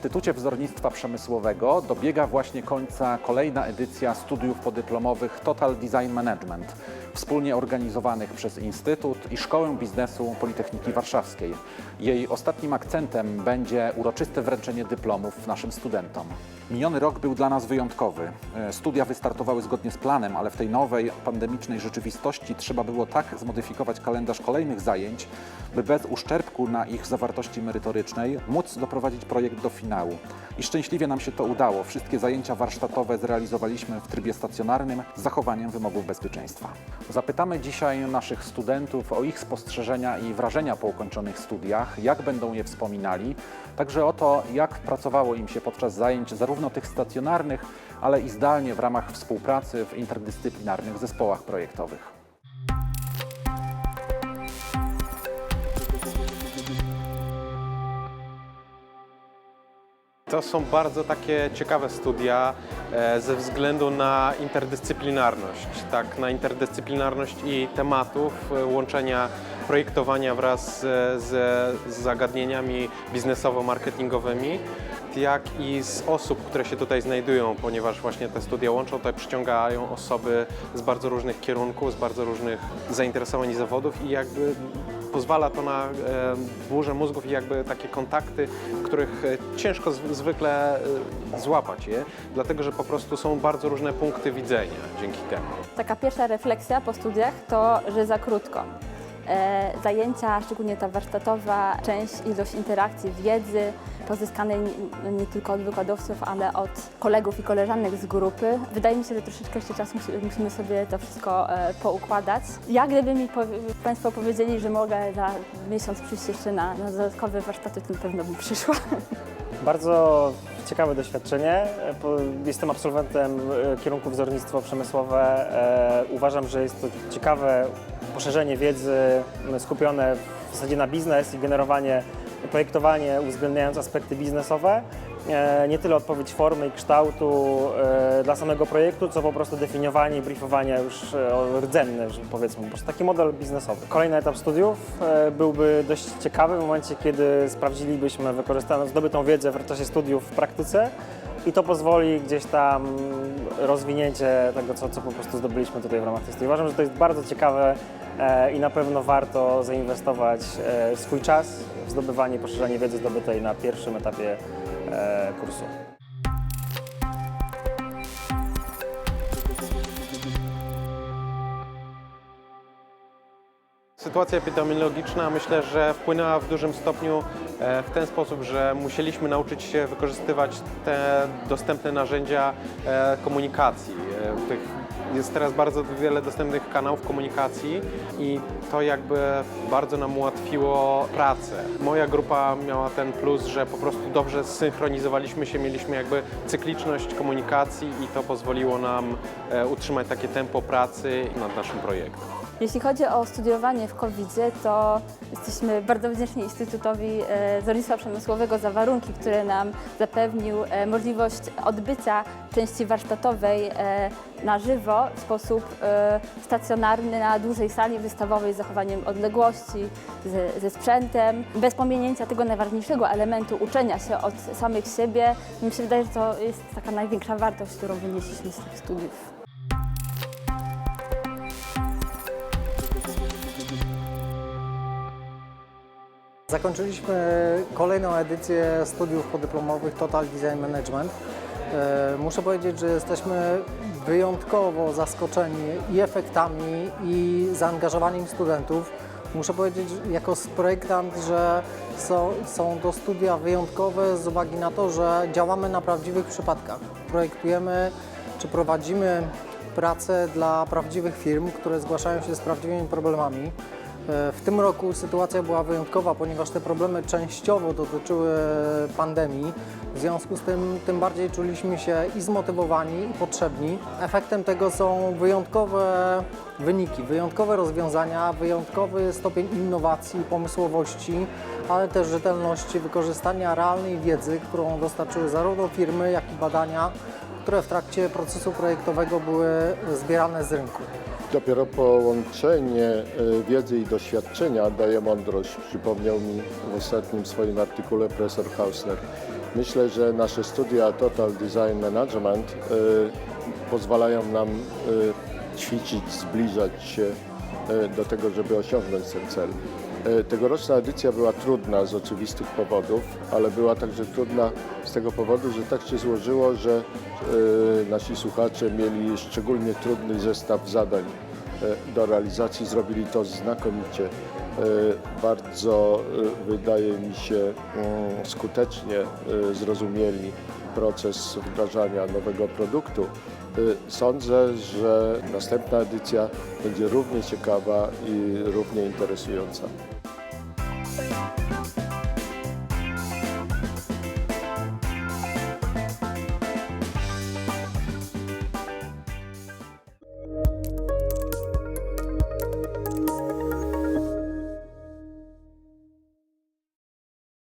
Instytucie Wzornictwa Przemysłowego dobiega właśnie końca kolejna edycja studiów podyplomowych Total Design Management, wspólnie organizowanych przez Instytut i Szkołę Biznesu Politechniki Warszawskiej. Jej ostatnim akcentem będzie uroczyste wręczenie dyplomów naszym studentom. Miniony rok był dla nas wyjątkowy. E, Studia wystartowały zgodnie z planem, ale w tej nowej, pandemicznej rzeczywistości trzeba było tak zmodyfikować kalendarz kolejnych zajęć, by bez uszczerbku na ich zawartości merytorycznej móc doprowadzić projekt do finału. I szczęśliwie nam się to udało. Wszystkie zajęcia warsztatowe zrealizowaliśmy w trybie stacjonarnym z zachowaniem wymogów bezpieczeństwa. Zapytamy dzisiaj naszych studentów o ich spostrzeżenia i wrażenia po ukończonych studiach, jak będą je wspominali, także o to, jak pracowało im się podczas zajęć zarówno tych stacjonarnych, ale i zdalnie w ramach współpracy w interdyscyplinarnych zespołach projektowych. To są bardzo takie ciekawe studia e, ze względu na interdyscyplinarność, tak, na interdyscyplinarność i tematów, e, łączenia projektowania wraz z, z, zagadnieniami biznesowo-marketingowymi, jak i z osób, które się tutaj znajdują, ponieważ właśnie te studia łączą, tutaj przyciągają osoby z bardzo różnych kierunków, z bardzo różnych zainteresowań i zawodów i jakby pozwala to na e, burzę mózgów i jakby takie kontakty, których e, ciężko zwykle e, złapać je, dlatego że po prostu są bardzo różne punkty widzenia dzięki temu. Taka pierwsza refleksja po studiach to, że za krótko. E, zajęcia, szczególnie ta warsztatowa, część, ilość interakcji, wiedzy pozyskanej nie, tylko od wykładowców, ale od kolegów i koleżanek z grupy. Wydaje mi się, że troszeczkę jeszcze czasu musi- musimy sobie to wszystko e, poukładać. Jak gdyby mi Państwo powiedzieli, że mogę za miesiąc przyjść jeszcze na, na dodatkowe warsztaty, to na pewno bym przyszła. Bardzo ciekawe doświadczenie. Jestem absolwentem e, kierunku wzornictwo przemysłowe. Uważam, że jest to ciekawe poszerzenie wiedzy skupione w zasadzie na biznes i generowanie, projektowanie uwzględniając aspekty biznesowe. E, Nie tyle odpowiedź formy i kształtu e, dla samego projektu, co po prostu definiowanie i briefowanie już e, rdzenne, powiedzmy, po prostu taki model biznesowy. Kolejny etap studiów byłby dość ciekawy w momencie, kiedy sprawdzilibyśmy wykorzystaną zdobytą wiedzę w czasie studiów w praktyce i to pozwoli gdzieś tam rozwinięcie tego, co, co po prostu zdobyliśmy tutaj w ramach studiów. Uważam, że to jest bardzo ciekawe e, i na pewno warto zainwestować e, swój czas w zdobywanie poszerzanie wiedzy zdobytej na pierwszym etapie e, kursu. Sytuacja epidemiologiczna myślę, że wpłynęła w dużym stopniu w ten sposób, że musieliśmy nauczyć się wykorzystywać te dostępne narzędzia e, komunikacji. E, Tych jest teraz bardzo wiele dostępnych kanałów komunikacji i to jakby bardzo nam ułatwiło pracę. Moja grupa miała ten plus, że po prostu dobrze zsynchronizowaliśmy się, mieliśmy jakby cykliczność komunikacji i to pozwoliło nam e, utrzymać takie tempo pracy nad naszym projektem. Jeśli chodzi o studiowanie w covid to jesteśmy bardzo wdzięczni Instytutowi e, Zornictwa Przemysłowego za warunki, które nam zapewnił e, możliwość odbycia części warsztatowej na żywo w sposób e, stacjonarny na dużej sali wystawowej z zachowaniem odległości ze, ze sprzętem, bez pominięcia tego najważniejszego elementu uczenia się od samych siebie. Mi się wydaje, że to jest taka największa wartość, którą wynieśliśmy z tych studiów. Zakończyliśmy kolejną edycję studiów podyplomowych Total Design Management. E, Muszę powiedzieć, że jesteśmy wyjątkowo zaskoczeni i efektami, i zaangażowaniem studentów. Muszę powiedzieć jako projektant, że są, są to studia wyjątkowe z uwagi na to, że działamy na prawdziwych przypadkach. Projektujemy czy prowadzimy pracę dla prawdziwych firm, które zgłaszają się z prawdziwymi problemami. E, W tym roku sytuacja była wyjątkowa, ponieważ te problemy częściowo dotyczyły pandemii. W związku z tym tym bardziej czuliśmy się i zmotywowani, i potrzebni. Efektem tego są wyjątkowe wyniki, wyjątkowe rozwiązania, wyjątkowy stopień innowacji, pomysłowości, ale też rzetelności wykorzystania realnej wiedzy, którą dostarczyły zarówno firmy, jak i badania, które w trakcie procesu projektowego były zbierane z rynku. Dopiero połączenie e, wiedzy i doświadczenia daje mądrość, przypomniał mi w ostatnim swoim artykule profesor Hausner. Myślę, że nasze studia Total Design Management y, pozwalają nam y, ćwiczyć, zbliżać się y, do tego, żeby osiągnąć ten cel. Y, Tegoroczna edycja była trudna z oczywistych powodów, ale była także trudna z tego powodu, że tak się złożyło, że y, nasi słuchacze mieli szczególnie trudny zestaw zadań e, do realizacji. Zrobili to znakomicie. E, Bardzo, e, wydaje mi się, mm, skutecznie e, zrozumieli proces wdrażania nowego produktu. E, Sądzę, że następna edycja będzie równie ciekawa i równie interesująca.